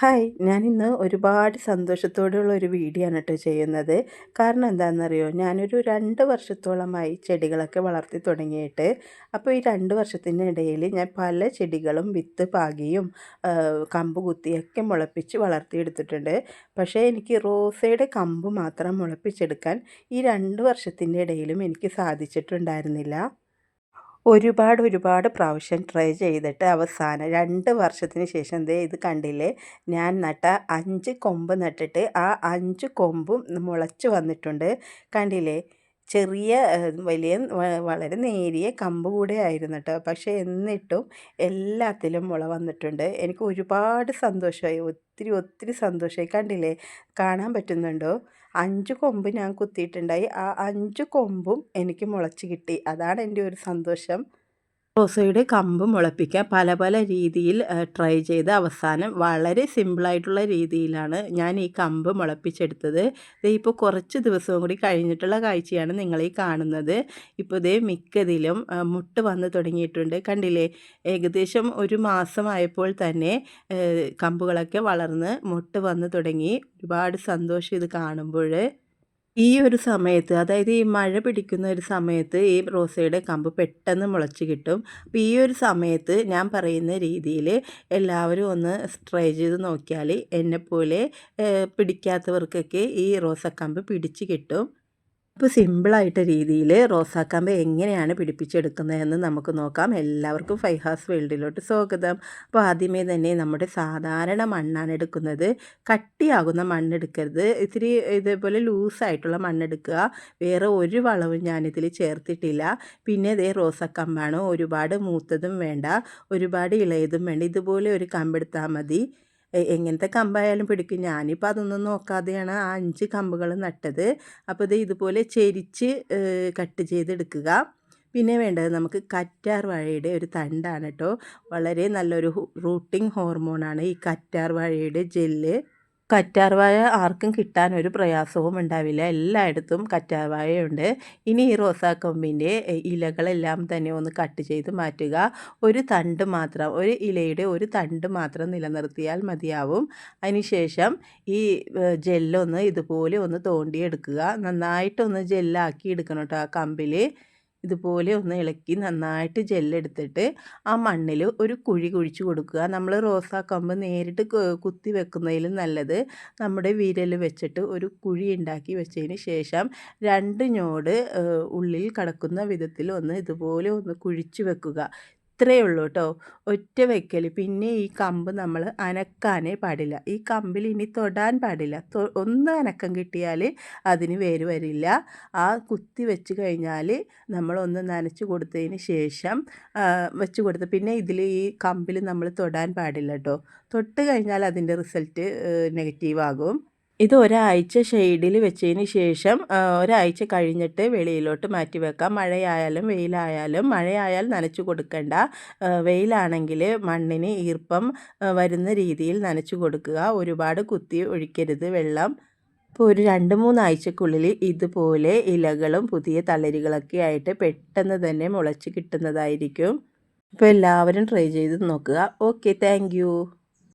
Hi ഞാനിന്ന് ഒരുപാട് സന്തോഷത്തോടെയുള്ള ഒരു വീഡിയോ ആണ് കേട്ടോ ചെയ്യുന്നത്. കാരണം എന്താണെന്നറിയോ? ഞാനൊരു രണ്ട് വർഷത്തോളമായി ചെടികളൊക്കെ വളർത്തി തുടങ്ങിയിട്ട്. അപ്പോൾ ഈ രണ്ട് വർഷത്തിനിടയിൽ ഞാൻ പല ചെടികളും വിത്ത് പാകിയും കമ്പ് കുത്തിയൊക്കെ മുളപ്പിച്ച് വളർത്തിയെടുത്തിട്ടുണ്ട്. പക്ഷേ എനിക്ക് റോസയുടെ കമ്പ് മാത്രം മുളപ്പിച്ചെടുക്കാൻ ഈ രണ്ട് വർഷത്തിന്റെ ഇടയിലും എനിക്ക് സാധിച്ചിട്ടുണ്ടായിരുന്നില്ല. ഒരുപാട് ഒരുപാട് പ്രാവശ്യം ട്രൈ ചെയ്തിട്ട് അവസാനം രണ്ട് വർഷത്തിന് ശേഷം ദേ ഇത് കണ്ടില്ലേ? ഞാൻ നട്ട അഞ്ച് കൊമ്പ് നട്ടിട്ട് ആ അഞ്ച് കൊമ്പും മുളച്ച് വന്നിട്ടുണ്ട്. കണ്ടില്ലേ? ചെറിയ വലിയ വളരെ നേരിയ കമ്പ് കൂടെ ആയിരുന്നു കേട്ടോ പക്ഷേ എന്നിട്ടും എല്ലാത്തിലും മുള വന്നിട്ടുണ്ട്. എനിക്ക് ഒരുപാട് സന്തോഷമായി. ഒത്തിരി ഒത്തിരി സന്തോഷമായി. കണ്ടില്ലേ? കാണാൻ പറ്റുന്നുണ്ടോ? അഞ്ച് കൊമ്പ് ഞാൻ കുത്തിയിട്ടുണ്ടായി. ആ അഞ്ച് കൊമ്പും എനിക്ക് മുളച്ച് കിട്ടി. അതാണ് എന്റെ ഒരു സന്തോഷം. റോസയുടെ കമ്പ് മുളപ്പിക്കാൻ പല പല രീതിയിൽ ട്രൈ ചെയ്ത് അവസാനം വളരെ സിമ്പിളായിട്ടുള്ള രീതിയിലാണ് ഞാൻ ഈ കമ്പ് മുളപ്പിച്ചെടുത്തത്. ഇപ്പോൾ കുറച്ച് ദിവസവും കൂടി കഴിഞ്ഞിട്ടുള്ള കാഴ്ചയാണ് നിങ്ങൾ ഈ കാണുന്നത്. ഇപ്പോൾ ഇതേ മിക്കതിലും മുട്ട് വന്ന് തുടങ്ങിയിട്ടുണ്ട്. കണ്ടില്ലേ? ഏകദേശം ഒരു മാസമായപ്പോൾ തന്നെ കമ്പുകളൊക്കെ വളർന്ന് മുട്ട് വന്ന് തുടങ്ങി. ഒരുപാട് സന്തോഷം ഇത് കാണുമ്പോൾ. ഈ ഒരു സമയത്ത് അതായത് ഈ മഴ പിടിക്കുന്ന ഒരു സമയത്ത് ഈ റോസയുടെ കമ്പ് പെട്ടെന്ന് മുളച്ച് കിട്ടും. അപ്പോൾ ഈ ഒരു സമയത്ത് ഞാൻ പറയുന്ന രീതിയിൽ എല്ലാവരും ഒന്ന് ട്രൈ ചെയ്ത് നോക്കിയാൽ എന്നെപ്പോലെ പിടിക്കാത്തവർക്കൊക്കെ ഈ റോസക്കമ്പ് പിടിച്ച് കിട്ടും. അപ്പോൾ സിമ്പിളായിട്ട് രീതിയിൽ റോസാക്കാമ്പ് എങ്ങനെയാണ് പിടിപ്പിച്ചെടുക്കുന്നതെന്ന് നമുക്ക് നോക്കാം. എല്ലാവർക്കും ഫൈഹാസ് വേൾഡിലോട്ട് സ്വാഗതം. അപ്പോൾ ആദ്യമേ തന്നെ നമ്മുടെ സാധാരണ മണ്ണാണ് എടുക്കുന്നത്. കട്ടിയാകുന്ന മണ്ണെടുക്കരുത്. ഇത്തിരി ഇതേപോലെ ലൂസായിട്ടുള്ള മണ്ണെടുക്കുക. വേറെ ഒരു വളവും ഞാനിതിൽ ചേർത്തിട്ടില്ല. പിന്നെ ഇതേ റോസാക്കമ്പാണ്. ഒരുപാട് മൂത്തതും വേണ്ട. ഒരുപാട് ഇളയതും വേണ്ട. ഇതുപോലെ ഒരു കമ്പെടുത്താൽ മതി. എങ്ങനത്തെ കമ്പായാലും പിടിക്കും. ഞാനിപ്പോൾ അതൊന്നും നോക്കാതെയാണ് ആ അഞ്ച് കമ്പുകൾ നട്ടത്. അപ്പോൾ ഇത് ഇതുപോലെ ചെരിച്ച് കട്ട് ചെയ്തെടുക്കുക. പിന്നെ വേണ്ടത് നമുക്ക് കറ്റാർ വാഴയുടെ ഒരു തണ്ടാണ് കേട്ടോ. വളരെ നല്ലൊരു റൂട്ടിംഗ് ഹോർമോണാണ് ഈ കറ്റാർ വാഴയുടെ ജെല്ല്. കറ്റാർവാഴ ആർക്കും കിട്ടാൻ ഒരു പ്രയാസവും ഉണ്ടാവില്ല. എല്ലായിടത്തും കറ്റാർവാഴയുണ്ട്. ഇനി ഈ റോസാക്കൊമ്പിന്റെ ഇലകളെല്ലാം തന്നെ ഒന്ന് കട്ട് ചെയ്ത് മാറ്റുക. ഒരു തണ്ട് മാത്രം ഒരു ഇലയുടെ ഒരു തണ്ട് മാത്രം നിലനിർത്തിയാൽ മതിയാവും. അതിനുശേഷം ഈ ജെല്ലൊന്ന് ഇതുപോലെ ഒന്ന് തോണ്ടിയെടുക്കുക. നന്നായിട്ടൊന്ന് ജെല്ലാക്കി എടുക്കണം കേട്ടോ ആ കമ്പിൽ ഇതുപോലെ ഒന്ന് ഇളക്കി നന്നായിട്ട് ജെല്ലെടുത്തിട്ട് ആ മണ്ണിൽ ഒരു കുഴി കുഴിച്ച് കൊടുക്കുക. നമ്മൾ റോസാക്കമ്പ് നേരിട്ട് കുത്തി വെക്കുന്നതിലും നല്ലത് നമ്മുടെ വിരൽ വെച്ചിട്ട് ഒരു കുഴി ഉണ്ടാക്കി വെച്ചതിന് ശേഷം രണ്ട് ഞോട് ഉള്ളിൽ കടക്കുന്ന വിധത്തിൽ ഒന്ന് ഇതുപോലെ ഒന്ന് കുഴിച്ച് വെക്കുക. ഇത്രയേ ഉള്ളൂ കേട്ടോ. ഒറ്റ വെക്കൽ പിന്നെ ഈ കമ്പ് നമ്മൾ അനക്കാനേ പാടില്ല. ഈ കമ്പിൽ ഇനി തൊടാൻ പാടില്ല. ഒന്ന് അനക്കം കിട്ടിയാൽ അതിന് വേര് വരില്ല. ആ കുത്തി വെച്ച് കഴിഞ്ഞാൽ നമ്മളൊന്ന് നനച്ച് കൊടുത്തതിന് ശേഷം വെച്ച് കൊടുത്ത് പിന്നെ ഇതിൽ ഈ കമ്പിൽ നമ്മൾ തൊടാൻ പാടില്ല കേട്ടോ. തൊട്ട് കഴിഞ്ഞാൽ അതിന്റെ റിസൾട്ട് നെഗറ്റീവ് ആകും ഇത് ഒരാഴ്ച ഷെയ്ഡിൽ വെച്ചതിന് ശേഷം ഒരാഴ്ച കഴിഞ്ഞിട്ട് വെളിയിലോട്ട് മാറ്റി വെക്കാം. മഴയായാലും വെയിലായാലും മഴയായാൽ നനച്ചു കൊടുക്കണ്ട. വെയിലാണെങ്കിൽ മണ്ണിന് ഈർപ്പം വരുന്ന രീതിയിൽ നനച്ചു കൊടുക്കുക. ഒരുപാട് കുത്തി ഒഴിക്കരുത് വെള്ളം. ഇപ്പോൾ ഒരു രണ്ട് മൂന്നാഴ്ചക്കുള്ളിൽ ഇതുപോലെ ഇലകളും പുതിയ തളരുകളൊക്കെ ആയിട്ട് പെട്ടെന്ന് തന്നെ മുളച്ച് കിട്ടുന്നതായിരിക്കും. അപ്പോൾ എല്ലാവരും ട്രൈ ചെയ്ത് നോക്കുക. Okay thank